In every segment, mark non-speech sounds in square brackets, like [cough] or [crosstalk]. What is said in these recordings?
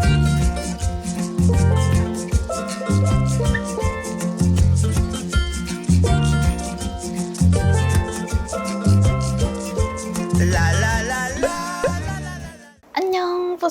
안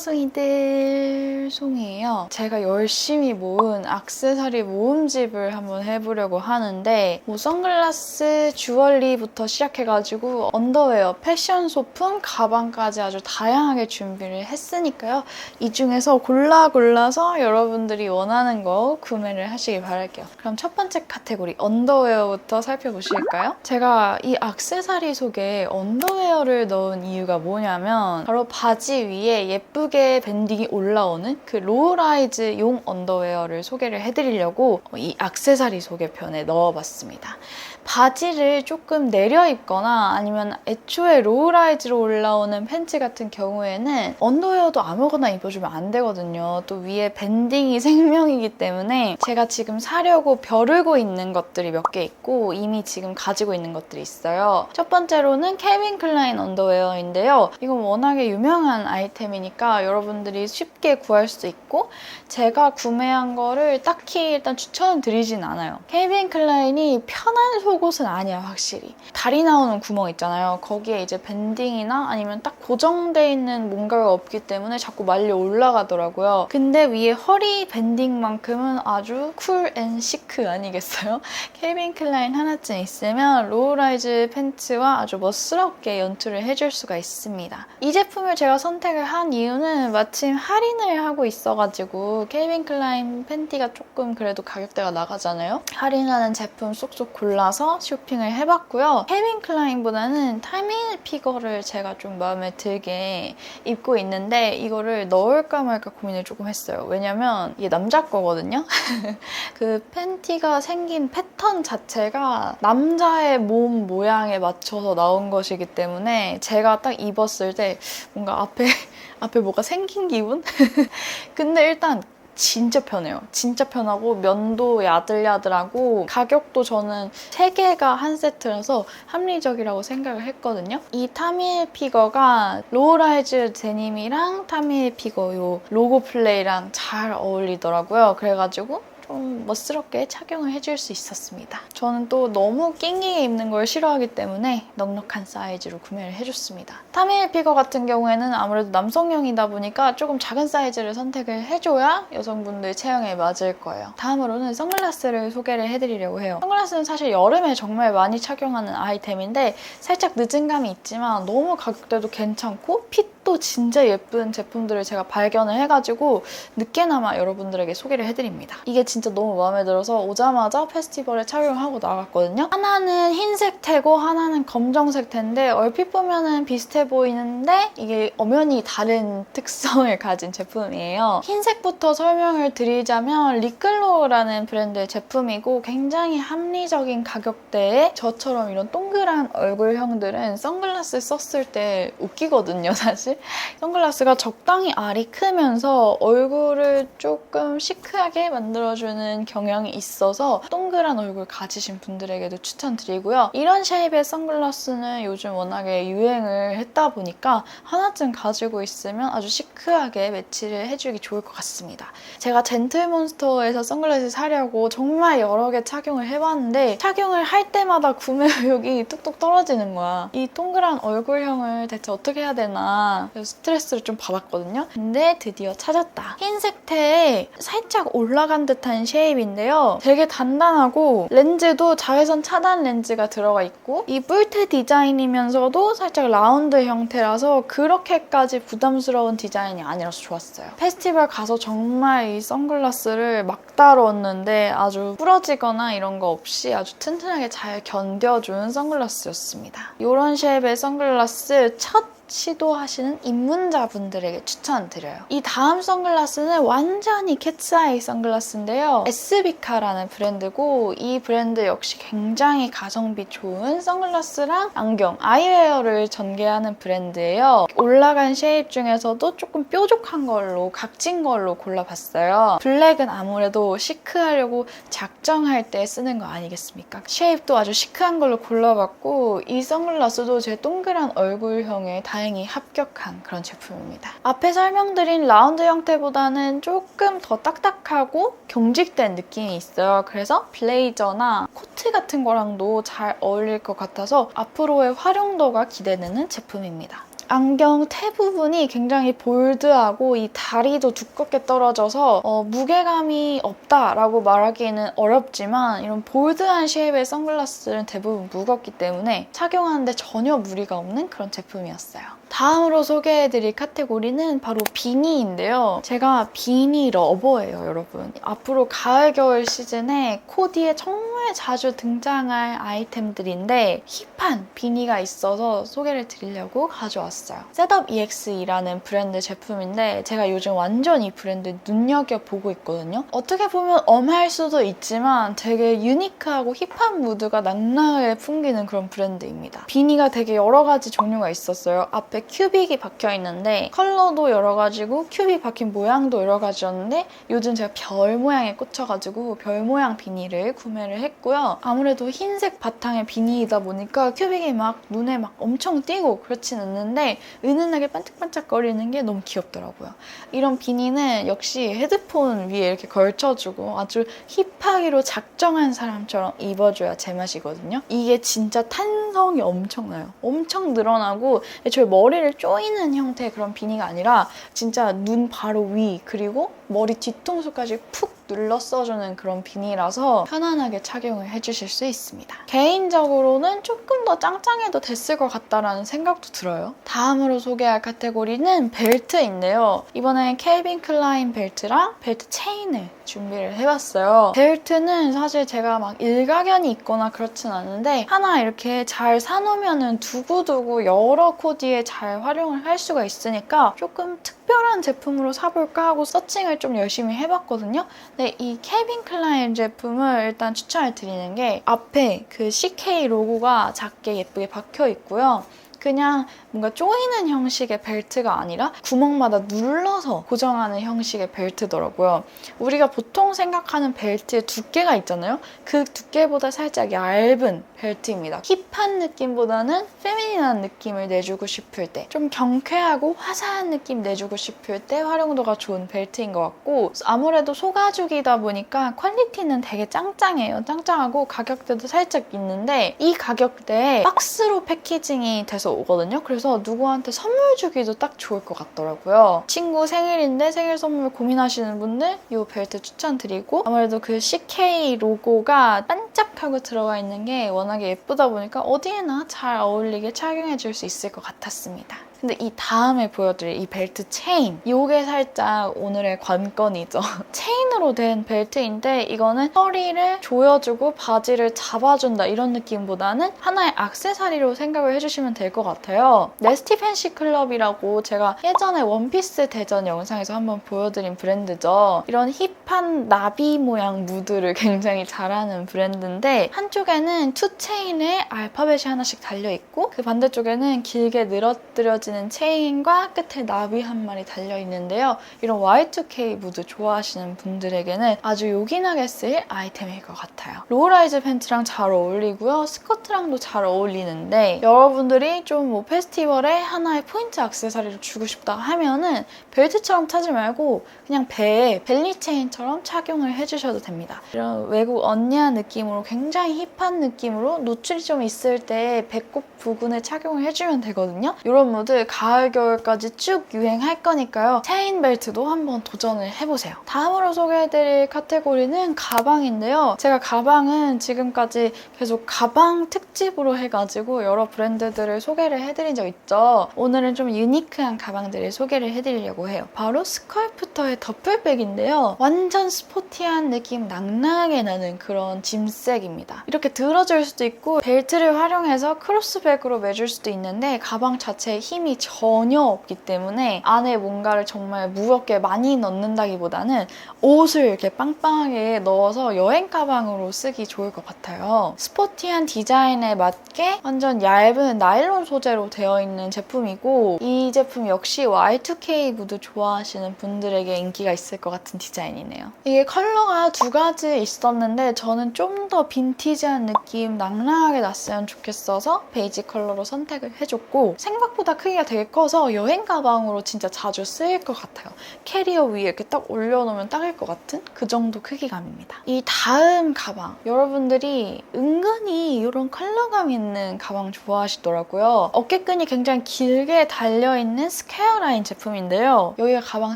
뽀송이들 송이에요. 제가 열심히 모은 악세사리 모음집을 한번 해보려고 하는데 뭐 선글라스, 주얼리부터 시작해가지고 언더웨어, 패션 소품, 가방까지 아주 다양하게 준비를 했으니까요. 이 중에서 골라 골라서 여러분들이 원하는 거 구매를 하시길 바랄게요. 그럼 첫 번째 카테고리 언더웨어부터 살펴보실까요? 제가 이 악세사리 속에 언더웨어를 넣은 이유가 뭐냐면 바로 바지 위에 예쁘게 밴딩이 올라오는 그 로우라이즈 용 언더웨어를 소개를 해드리려고 이 악세사리 소개편에 넣어봤습니다. 바지를 조금 내려 입거나 아니면 애초에 로우라이즈로 올라오는 팬츠 같은 경우에는 언더웨어도 아무거나 입어주면 안 되거든요. 또 위에 밴딩이 [laughs] 생명이기 때문에 제가 지금 사려고 벼르고 있는 것들이 몇 개 있고 이미 지금 가지고 있는 것들이 있어요. 첫 번째로는 케빈 클라인 언더웨어인데요. 이건 워낙에 유명한 아이템이니까 여러분들이 쉽게 구할 수 있고 제가 구매한 거를 딱히 일단 추천은 드리진 않아요. 케빈 클라인이 편한 속옷은 아니야, 확실히. 다리 나오는 구멍 있잖아요. 거기에 이제 밴딩이나 아니면 딱 고정돼 있는 뭔가가 없기 때문에 자꾸 말려 올라가더라고요. 근데 위에 허리 밴딩만큼은 아주 쿨 앤 시크 아니겠어요? [laughs] 케빈 클라인 하나쯤 있으면 로우라이즈 팬츠와 아주 멋스럽게 연출을 해줄 수가 있습니다. 이 제품을 제가 선택을 한 이유는 마침 할인을 하고 있어가지고 케빈 클라인 팬티가 조금 그래도 가격대가 나가잖아요. 할인하는 제품 쏙쏙 골라서 쇼핑을 해봤고요. 케빈 클라인보다는 타밀 피거를 제가 좀 마음에 들게 입고 있는데 이거를 넣을까 말까 고민을 조금 했어요. 왜냐면 이게 남자 거거든요. [laughs] 그 팬티가 생긴 패턴 자체가 남자의 몸 모양에 맞춰서 나온 것이기 때문에 제가 딱 입었을 때 뭔가 앞에 [laughs] 앞에 뭐가 생긴 기분? [laughs] 근데 일단 진짜 편해요. 진짜 편하고 면도 야들야들하고 가격도 저는 3개가 한 세트라서 합리적이라고 생각을 했거든요. 이 타밀 피거가 로우라이즈 데님이랑 타밀 피거 요 로고 플레이랑 잘 어울리더라고요. 그래가지고 좀 멋스럽게 착용을 해줄 수 있었습니다. 저는 또 너무 낑기게 입는 걸 싫어하기 때문에 넉넉한 사이즈로 구매를 해줬습니다. 타밀 피거 같은 경우에는 아무래도 남성용이다 보니까 조금 작은 사이즈를 선택을 해줘야 여성분들 체형에 맞을 거예요. 다음으로는 선글라스를 소개를 해드리려고 해요. 선글라스는 사실 여름에 정말 많이 착용하는 아이템인데 살짝 늦은 감이 있지만 너무 가격대도 괜찮고 핏도 진짜 예쁜 제품들을 제가 발견을 해가지고 늦게나마 여러분들에게 소개를 해드립니다. 이게 진짜 너무 마음에 들어서 오자마자 페스티벌에 착용하고 나갔거든요. 하나는 흰색 태고 하나는 검정색 태인데 얼핏 보면은 비슷해 보이는데 이게 엄연히 다른 [laughs] 특성을 가진 제품이에요. 흰색부터 설명을 드리자면 리클로라는 브랜드의 제품이고 굉장히 합리적인 가격대에 저처럼 이런 동그란 얼굴형들은 선글라스 썼을 때 웃기거든요, 사실. 선글라스가 적당히 알이 크면서 얼굴을 조금 시크하게 만들어주는 경향이 있어서 동그란 얼굴 가지신 분들에게도 추천드리고요. 이런 쉐입의 선글라스는 요즘 워낙에 유행을 했다 보니까 하나쯤 가지고 있으면 아주 시크하게 매치를 해주기 좋을 것 같습니다. 제가 젠틀몬스터에서 선글라스 사려고 정말 여러 개 착용을 해봤는데 착용을 할 때마다 구매 의욕이 [laughs] 뚝뚝 떨어지는 거야. 이 동그란 얼굴형을 대체 어떻게 해야 되나 그래서 스트레스를 좀 받았거든요. 근데 드디어 찾았다. 흰색 태에 살짝 올라간 듯한 쉐입인데요. 되게 단단하고 렌즈도 자외선 차단 렌즈가 들어가 있고 이 뿔테 디자인이면서도 살짝 라운드 형태라서 그렇게까지 부담스러운 디자인이 아니라서 좋았어요. 페스티벌 가서 정말 이 선글라스를 막 다루었는데 아주 부러지거나 이런 거 없이 아주 튼튼하게 잘 견뎌준 선글라스였습니다. 이런 쉐입의 선글라스 첫 시도하시는 입문자분들에게 추천드려요. 이 다음 선글라스는 완전히 캣스아이 선글라스인데요. 에스비카라는 브랜드고 이 브랜드 역시 굉장히 가성비 좋은 선글라스랑 안경, 아이웨어를 전개하는 브랜드예요. 올라간 쉐입 중에서도 조금 뾰족한 걸로, 각진 걸로 골라봤어요. 블랙은 아무래도 시크하려고 작정할 때 쓰는 거 아니겠습니까? 쉐입도 아주 시크한 걸로 골라봤고 이 선글라스도 제 동그란 얼굴형에 다행히 다행히 합격한 그런 제품입니다. 앞에 설명드린 라운드 형태보다는 조금 더 딱딱하고 경직된 느낌이 있어요. 그래서 블레이저나 코트 같은 거랑도 잘 어울릴 것 같아서 앞으로의 활용도가 기대되는 제품입니다. 안경 테 부분이 굉장히 볼드하고 이 다리도 두껍게 떨어져서 어, 무게감이 없다라고 말하기에는 어렵지만 이런 볼드한 쉐입의 선글라스는 대부분 무겁기 때문에 착용하는데 전혀 무리가 없는 그런 제품이었어요. 다음으로 소개해드릴 카테고리는 바로 비니인데요. 제가 비니 러버예요, 여러분. 앞으로 가을, 겨울 시즌에 코디에 정말 자주 등장할 아이템들인데 힙한 비니가 있어서 소개를 드리려고 가져왔어요. 셋업 EX이라는 브랜드 제품인데 제가 요즘 완전 이 브랜드 눈여겨보고 있거든요. 어떻게 보면 엄할 수도 있지만 되게 유니크하고 힙한 무드가 낭낭하게 풍기는 그런 브랜드입니다. 비니가 되게 여러 가지 종류가 있었어요. 앞에 큐빅이 박혀 있는데 컬러도 여러 가지고 큐빅 박힌 모양도 여러 가지였는데 요즘 제가 별 모양에 꽂혀가지고 별 모양 비니를 구매를 했고요. 아무래도 흰색 바탕의 비니이다 보니까 큐빅이 막 눈에 막 엄청 띄고 그렇진 않는데 은은하게 반짝반짝거리는 게 너무 귀엽더라고요. 이런 비니는 역시 헤드폰 위에 이렇게 걸쳐주고 아주 힙하기로 작정한 사람처럼 입어줘야 제맛이거든요. 이게 진짜 탄성이 엄청나요. 엄청 늘어나고 저희 머리 를 조이는 형태의 그런 비니가 아니라 진짜 눈 바로 위 그리고 머리 뒤통수까지 푹 눌러 써주는 그런 비니라서 편안하게 착용을 해주실 수 있습니다. 개인적으로는 조금 더 짱짱해도 됐을 것 같다라는 생각도 들어요. 다음으로 소개할 카테고리는 벨트인데요. 이번엔 켈빈 클라인 벨트랑 벨트 체인을 준비를 해봤어요. 벨트는 사실 제가 막 일가견이 있거나 그렇진 않은데 하나 이렇게 잘 사놓으면 두고두고 여러 코디에 잘 활용을 할 수가 있으니까 조금 특 별한 제품으로 사볼까 하고 서칭을 좀 열심히 해봤거든요. 근데 이 케빈 클라인 제품을 일단 추천을 드리는 게 앞에 그 CK 로고가 작게 예쁘게 박혀 있고요. 그냥 뭔가 조이는 형식의 벨트가 아니라 구멍마다 눌러서 고정하는 형식의 벨트더라고요. 우리가 보통 생각하는 벨트의 두께가 있잖아요. 그 두께보다 살짝 얇은 벨트입니다. 힙한 느낌보다는 페미닌한 느낌을 내주고 싶을 때, 좀 경쾌하고 화사한 느낌 내주고 싶을 때 활용도가 좋은 벨트인 것 같고 아무래도 소가죽이다 보니까 퀄리티는 되게 짱짱해요. 짱짱하고 가격대도 살짝 있는데 이 가격대에 박스로 패키징이 돼서 오거든요. 그래서 누구한테 선물 주기도 딱 좋을 것 같더라고요. 친구 생일인데 생일 선물 고민하시는 분들 이 벨트 추천드리고 아무래도 그 CK 로고가 반짝하고 들어가 있는 게 워낙에 예쁘다 보니까 어디에나 잘 어울리게 착용해 줄 수 있을 것 같았습니다. 근데 이 다음에 보여드릴 이 벨트 체인 이게 살짝 오늘의 관건이죠. [laughs] 체인으로 된 벨트인데 이거는 허리를 조여주고 바지를 잡아준다 이런 느낌보다는 하나의 악세사리로 생각을 해주시면 될 것 같아요. 네스티 팬시 클럽이라고 제가 예전에 원피스 대전 영상에서 한번 보여드린 브랜드죠. 이런 힙한 나비 모양 무드를 [laughs] 굉장히 잘하는 브랜드인데 한쪽에는 투 체인에 알파벳이 하나씩 달려있고 그 반대쪽에는 길게 늘어뜨려진 이어지는 체인과 끝에 나비 한 마리 달려 있는데요. 이런 Y2K 무드 좋아하시는 분들에게는 아주 요긴하게 쓰일 아이템일 것 같아요. 로우라이즈 팬츠랑 잘 어울리고요. 스커트랑도 잘 어울리는데 여러분들이 좀 뭐 페스티벌에 하나의 포인트 액세서리를 주고 싶다 하면은 벨트처럼 차지 말고 그냥 배에 벨리 체인처럼 착용을 해주셔도 됩니다. 이런 외국 언니한 느낌으로 굉장히 힙한 느낌으로 노출이 좀 있을 때 배꼽 부분에 착용을 해주면 되거든요. 이런 무드 가을, 겨울까지 쭉 유행할 거니까요. 체인 벨트도 한번 도전을 해보세요. 다음으로 소개해드릴 카테고리는 가방인데요. 제가 가방은 지금까지 계속 가방 특집으로 해가지고 여러 브랜드들을 소개를 해드린 적 있죠. 오늘은 좀 유니크한 가방들을 소개를 해드리려고 해요. 바로 스컬프터의 더플백인데요. 완전 스포티한 느낌 낭낭하게 나는 그런 짐색입니다. 이렇게 들어줄 수도 있고 벨트를 활용해서 크로스백으로 매줄 수도 있는데 가방 자체에 힘이 전혀 없기 때문에 안에 뭔가를 정말 무겁게 많이 넣는다기보다는 옷을 이렇게 빵빵하게 넣어서 여행 가방으로 쓰기 좋을 것 같아요. 스포티한 디자인에 맞게 완전 얇은 나일론 소재로 되어 있는 제품이고 이 제품 역시 Y2K 무드 좋아하시는 분들에게 인기가 있을 것 같은 디자인이네요. 이게 컬러가 두 가지 있었는데 저는 좀 더 빈티지한 느낌 낭낭하게 났으면 좋겠어서 베이지 컬러로 선택을 해줬고 생각보다 크게 크기가 되게 커서 여행 가방으로 진짜 자주 쓰일 것 같아요. 캐리어 위에 이렇게 딱 올려놓으면 딱일 것 같은 그 정도 크기감입니다. 이 다음 가방 여러분들이 은근히 이런 컬러감 있는 가방 좋아하시더라고요. 어깨끈이 굉장히 길게 달려있는 스퀘어 라인 제품인데요. 여기가 가방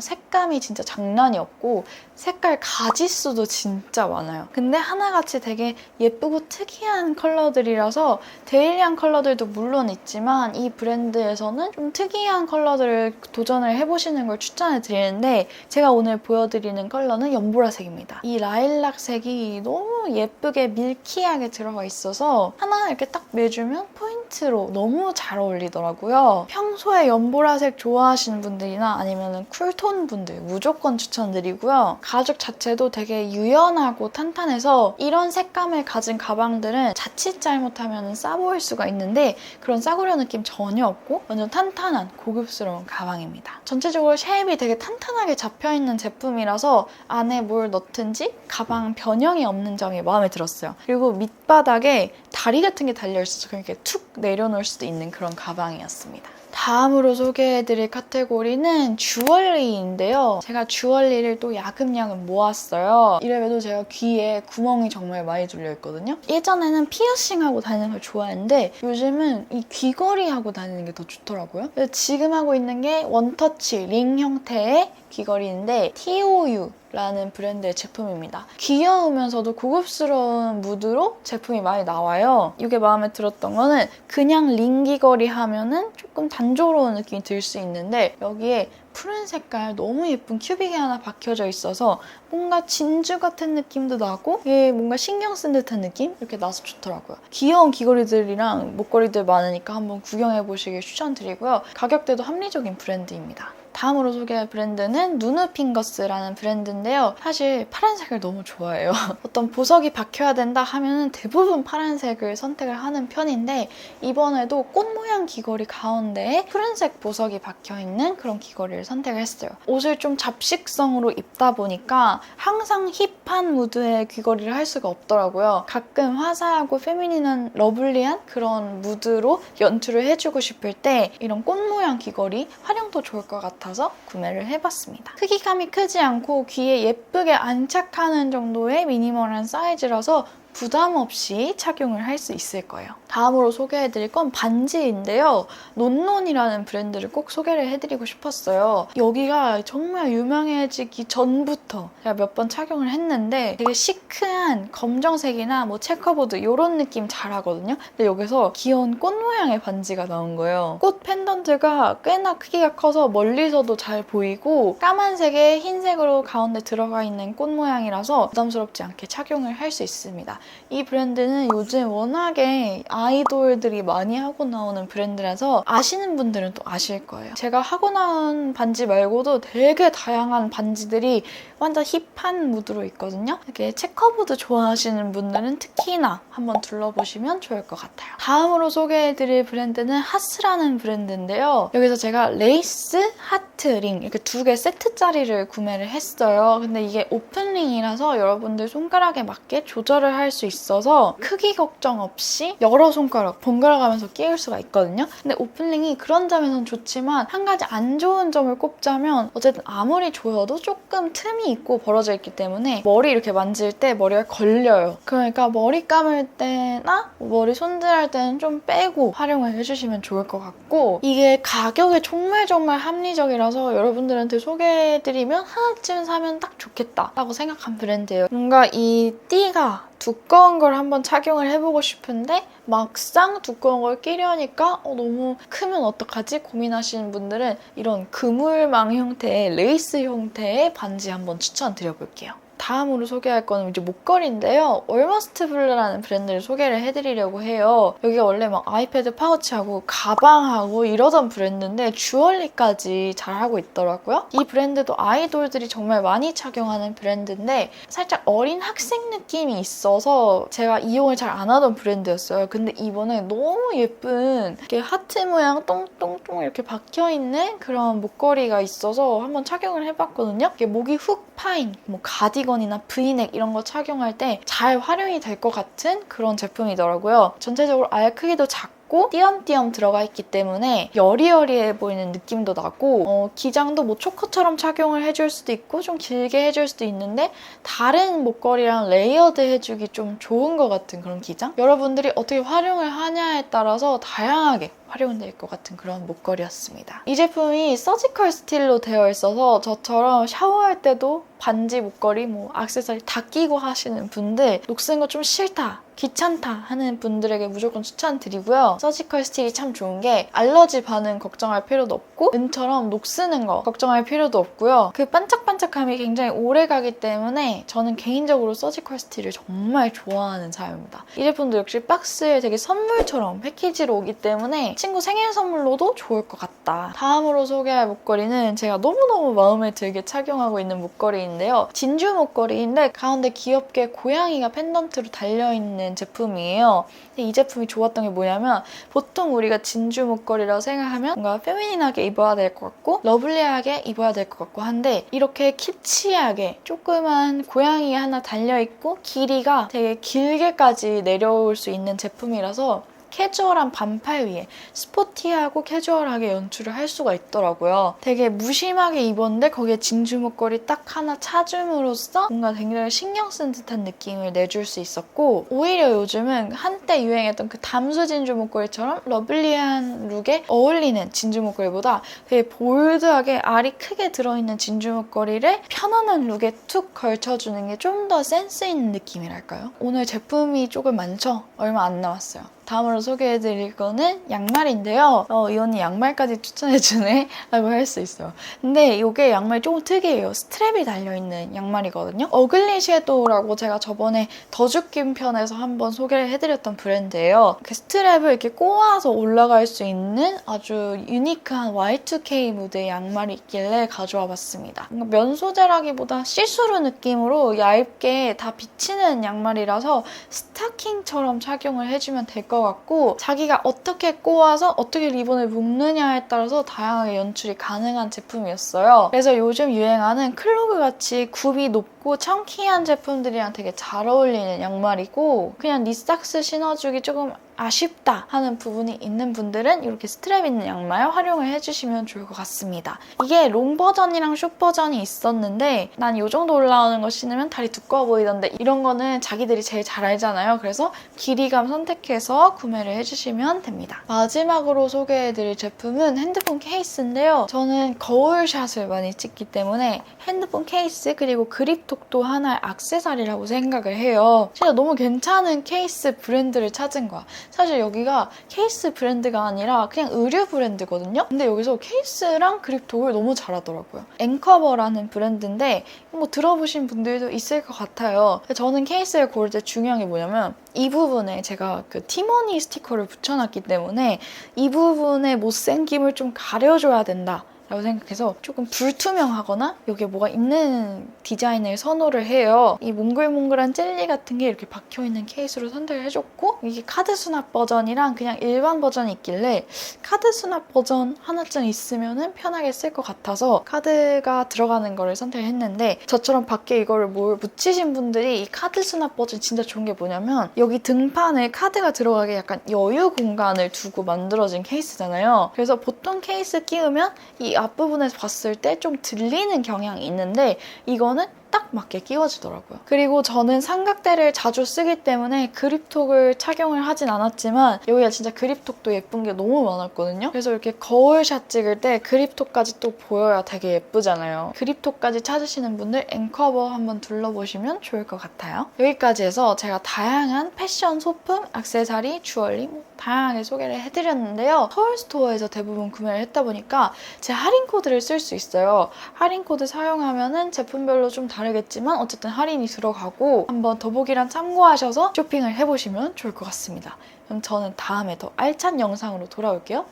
색감이 진짜 장난이 없고 색깔 가지수도 진짜 많아요. 근데 하나같이 되게 예쁘고 특이한 컬러들이라서 데일리한 컬러들도 물론 있지만 이 브랜드에서는 좀 특이한 컬러들을 도전을 해보시는 걸 추천해 드리는데 제가 오늘 보여드리는 컬러는 연보라색입니다. 이 라일락색이 너무 예쁘게 밀키하게 들어가 있어서 하나 이렇게 딱 매주면 포인트로 너무 잘 어울리더라고요. 평소에 연보라색 좋아하시는 분들이나 아니면 쿨톤 분들 무조건 추천드리고요. 가죽 자체도 되게 유연하고 탄탄해서 이런 색감을 가진 가방들은 자칫 잘못하면 싸 보일 수가 있는데 그런 싸구려 느낌 전혀 없고 완전 탄 탄한 고급스러운 가방입니다. 전체적으로 쉐입이 되게 탄탄하게 잡혀있는 제품이라서 안에 뭘 넣든지 가방 변형이 없는 점이 마음에 들었어요. 그리고 밑바닥에 다리 같은 게 달려있어서 그렇게 툭 내려놓을 수도 있는 그런 가방이었습니다. 다음으로 소개해드릴 카테고리는 주얼리인데요. 제가 주얼리를 또 야금야금 모았어요. 이래봬도 제가 귀에 구멍이 정말 많이 뚫려 있거든요. 예전에는 피어싱하고 다니는 걸 좋아했는데 요즘은 이 귀걸이 하고 다니는 게 더 좋더라고요. 지금 하고 있는 게 원터치 링 형태의 귀걸이인데 TOU 라는 브랜드의 제품입니다. 귀여우면서도 고급스러운 무드로 제품이 많이 나와요. 이게 마음에 들었던 거는 그냥 링 귀걸이 하면은 조금 단조로운 느낌이 들 수 있는데 여기에 푸른 색깔 너무 예쁜 큐빅이 하나 박혀져 있어서 뭔가 진주 같은 느낌도 나고 이게 뭔가 신경 쓴 듯한 느낌? 이렇게 나서 좋더라고요. 귀여운 귀걸이들이랑 목걸이들 많으니까 한번 구경해 보시길 추천드리고요. 가격대도 합리적인 브랜드입니다. 다음으로 소개할 브랜드는 누누핑거스라는 브랜드인데요. 사실 파란색을 너무 좋아해요. [laughs] 어떤 보석이 박혀야 된다 하면 대부분 파란색을 선택을 하는 편인데 이번에도 꽃 모양 귀걸이 가운데에 푸른색 보석이 박혀있는 그런 귀걸이를 선택을 했어요. 옷을 좀 잡식성으로 입다 보니까 항상 힙한 무드의 귀걸이를 할 수가 없더라고요. 가끔 화사하고 페미닌한 러블리한 그런 무드로 연출을 해주고 싶을 때 이런 꽃 모양 귀걸이 활용도 좋을 것 같아 서 구매를 해봤습니다. 크기감이 크지 않고 귀에 예쁘게 안착하는 정도의 미니멀한 사이즈라서 부담 없이 착용을 할 수 있을 거예요. 다음으로 소개해드릴 건 반지인데요. 논논이라는 브랜드를 꼭 소개를 해드리고 싶었어요. 여기가 정말 유명해지기 전부터 제가 몇 번 착용을 했는데 되게 시크한 검정색이나 뭐 체커보드 이런 느낌 잘 하거든요. 근데 여기서 귀여운 꽃 모양의 반지가 나온 거예요. 꽃 펜던트가 꽤나 크기가 커서 멀리서도 잘 보이고 까만색에 흰색으로 가운데 들어가 있는 꽃 모양이라서 부담스럽지 않게 착용을 할 수 있습니다. 이 브랜드는 요즘 워낙에 아이돌들이 많이 하고 나오는 브랜드라서 아시는 분들은 또 아실 거예요. 제가 하고 나온 반지 말고도 되게 다양한 반지들이 완전 힙한 무드로 있거든요. 이렇게 체커보드 좋아하시는 분들은 특히나 한번 둘러보시면 좋을 것 같아요. 다음으로 소개해드릴 브랜드는 하스라는 브랜드인데요. 여기서 제가 레이스 하트링 이렇게 두 개 세트짜리를 구매를 했어요. 근데 이게 오픈링이라서 여러분들 손가락에 맞게 조절을 할 수 있어서 크기 걱정 없이 여러 손가락 번갈아 가면서 끼울 수가 있거든요. 근데 오픈링이 그런 점에선 좋지만 한 가지 안 좋은 점을 꼽자면 어쨌든 아무리 조여도 조금 틈이 있고 벌어져 있기 때문에 머리 이렇게 만질 때 머리가 걸려요. 그러니까 머리 감을 때나 머리 손질할 때는 좀 빼고 활용을 해주시면 좋을 것 같고 이게 가격이 정말 정말 합리적이라 서 여러분들한테 소개해드리면 하나쯤 사면 딱 좋겠다라고 생각한 브랜드예요. 뭔가 이 띠가 두꺼운 걸 한번 착용을 해보고 싶은데 막상 두꺼운 걸 끼려니까 어, 너무 크면 어떡하지 고민하시는 분들은 이런 그물망 형태의 레이스 형태의 반지 한번 추천드려볼게요. 다음으로 소개할 거는 이제 목걸이인데요. 얼머스트 블루라는 브랜드를 소개를 해드리려고 해요. 여기가 원래 막 아이패드 파우치하고 가방하고 이러던 브랜드인데 주얼리까지 잘하고 있더라고요. 이 브랜드도 아이돌들이 정말 많이 착용하는 브랜드인데 살짝 어린 학생 느낌이 있어서 제가 이용을 잘 안 하던 브랜드였어요. 근데 이번에 너무 예쁜 이렇게 하트 모양 똥똥똥 이렇게 박혀있는 그런 목걸이가 있어서 한번 착용을 해봤거든요. 이게 목이 훅 파인 뭐 가디건 이나 브이넥 이런 거 착용할 때 잘 활용이 될 것 같은 그런 제품이더라고요. 전체적으로 알 크기도 작고 띄엄띄엄 들어가 있기 때문에 여리여리해 보이는 느낌도 나고 어, 기장도 뭐 초코처럼 착용을 해줄 수도 있고 좀 길게 해줄 수도 있는데 다른 목걸이랑 레이어드 해주기 좀 좋은 것 같은 그런 기장? 여러분들이 어떻게 활용을 하냐에 따라서 다양하게 활용될 것 같은 그런 목걸이였습니다. 이 제품이 서지컬 스틸로 되어 있어서 저처럼 샤워할 때도 반지, 목걸이, 뭐 액세서리 다 끼고 하시는 분들 녹슨 거좀 싫다. 귀찮다 하는 분들에게 무조건 추천드리고요. 서지컬 스틸이 참 좋은 게 알러지 반응 걱정할 필요도 없고 은처럼 녹 쓰는 거 걱정할 필요도 없고요. 그 반짝반짝함이 굉장히 오래 가기 때문에 저는 개인적으로 서지컬 스틸을 정말 좋아하는 사람입니다. 이 제품도 역시 박스에 되게 선물처럼 패키지로 오기 때문에 친구 생일 선물로도 좋을 것 같다. 다음으로 소개할 목걸이는 제가 너무너무 마음에 들게 착용하고 있는 목걸이인데요. 진주 목걸이인데 가운데 귀엽게 고양이가 펜던트로 달려있는 제품이에요. 이 제품이 좋았던 게 뭐냐면 보통 우리가 진주 목걸이라고 생각하면 뭔가 페미닌하게 입어야 될 것 같고 러블리하게 입어야 될 것 같고 한데 이렇게 키치하게 조그만 고양이 하나 달려있고 길이가 되게 길게까지 내려올 수 있는 제품이라서 캐주얼한 반팔 위에 스포티하고 캐주얼하게 연출을 할 수가 있더라고요. 되게 무심하게 입었는데 거기에 진주 목걸이 딱 하나 차줌으로써 뭔가 굉장히 신경 쓴 듯한 느낌을 내줄 수 있었고 오히려 요즘은 한때 유행했던 그 담수 진주 목걸이처럼 러블리한 룩에 어울리는 진주 목걸이보다 되게 볼드하게 알이 크게 들어있는 진주 목걸이를 편안한 룩에 툭 걸쳐주는 게 좀 더 센스 있는 느낌이랄까요? 오늘 제품이 조금 많죠? 얼마 안 남았어요. 다음으로 소개해드릴 거는 양말인데요. 어, 이 언니 양말까지 추천해주네? [laughs] 라고 할 수 있어요. 근데 이게 양말이 조금 특이해요. 스트랩이 달려있는 양말이거든요. 어글리 섀도우라고 제가 저번에 더죽긴 편에서 한번 소개를 해드렸던 브랜드예요. 그 스트랩을 이렇게 꼬아서 올라갈 수 있는 아주 유니크한 Y2K 무드의 양말이 있길래 가져와 봤습니다. 면 소재라기보다 시스루 느낌으로 얇게 다 비치는 양말이라서 스타킹처럼 착용을 해주면 될 것 같고 자기가 어떻게 꼬아서 어떻게 리본을 묶느냐에 따라서 다양하게 연출이 가능한 제품이었어요. 그래서 요즘 유행하는 클로그 같이 굽이 높고 청키한 제품들이랑 되게 잘 어울리는 양말이고 그냥 니삭스 신어주기 조금 아쉽다 하는 부분이 있는 분들은 이렇게 스트랩 있는 양말 활용을 해주시면 좋을 것 같습니다. 이게 롱 버전이랑 숏 버전이 있었는데 난 이 정도 올라오는 거 신으면 다리 두꺼워 보이던데 이런 거는 자기들이 제일 잘 알잖아요. 그래서 길이감 선택해서 구매를 해주시면 됩니다. 마지막으로 소개해드릴 제품은 핸드폰 케이스인데요. 저는 거울샷을 많이 찍기 때문에 핸드폰 케이스 그리고 그립톡도 하나의 액세서리라고 생각을 해요. 진짜 너무 괜찮은 케이스 브랜드를 찾은 거야. 사실 여기가 케이스 브랜드가 아니라 그냥 의류 브랜드거든요. 근데 여기서 케이스랑 그립톡을 너무 잘하더라고요. 앵커버라는 브랜드인데 뭐 들어보신 분들도 있을 것 같아요. 저는 케이스를 고를 때 중요한 게 뭐냐면 이 부분에 제가 그 티머니 스티커를 붙여놨기 때문에 이 부분의 못생김을 좀 가려줘야 된다. 라고 생각해서 조금 불투명하거나 여기에 뭐가 있는 디자인을 선호를 해요. 이 몽글몽글한 젤리 같은 게 이렇게 박혀있는 케이스로 선택을 해줬고 이게 카드 수납 버전이랑 그냥 일반 버전이 있길래 카드 수납 버전 하나쯤 있으면 편하게 쓸 것 같아서 카드가 들어가는 거를 선택했는데 저처럼 밖에 이거를 뭘 묻히신 분들이 이 카드 수납 버전 진짜 좋은 게 뭐냐면 여기 등판에 카드가 들어가게 약간 여유 공간을 두고 만들어진 케이스잖아요. 그래서 보통 케이스 끼우면 이 앞부분에서 봤을 때 좀 들리는 경향이 있는데 이거는 딱 맞게 끼워지더라고요. 그리고 저는 삼각대를 자주 쓰기 때문에 그립톡을 착용을 하진 않았지만 여기가 진짜 그립톡도 예쁜 게 너무 많았거든요. 그래서 이렇게 거울샷 찍을 때 그립톡까지 또 보여야 되게 예쁘잖아요. 그립톡까지 찾으시는 분들 앵커버 한번 둘러보시면 좋을 것 같아요. 여기까지 해서 제가 다양한 패션 소품, 액세서리, 주얼리 뭐 다양하게 소개를 해드렸는데요. 서울 스토어에서 대부분 구매를 했다 보니까 제 할인 코드를 쓸 수 있어요. 할인 코드 사용하면은 제품별로 좀다 르겠지만 어쨌든 할인이 들어가고 한번 더보기란 참고하셔서 쇼핑을 해보시면 좋을 것 같습니다. 그럼 저는 다음에 더 알찬 영상으로 돌아올게요.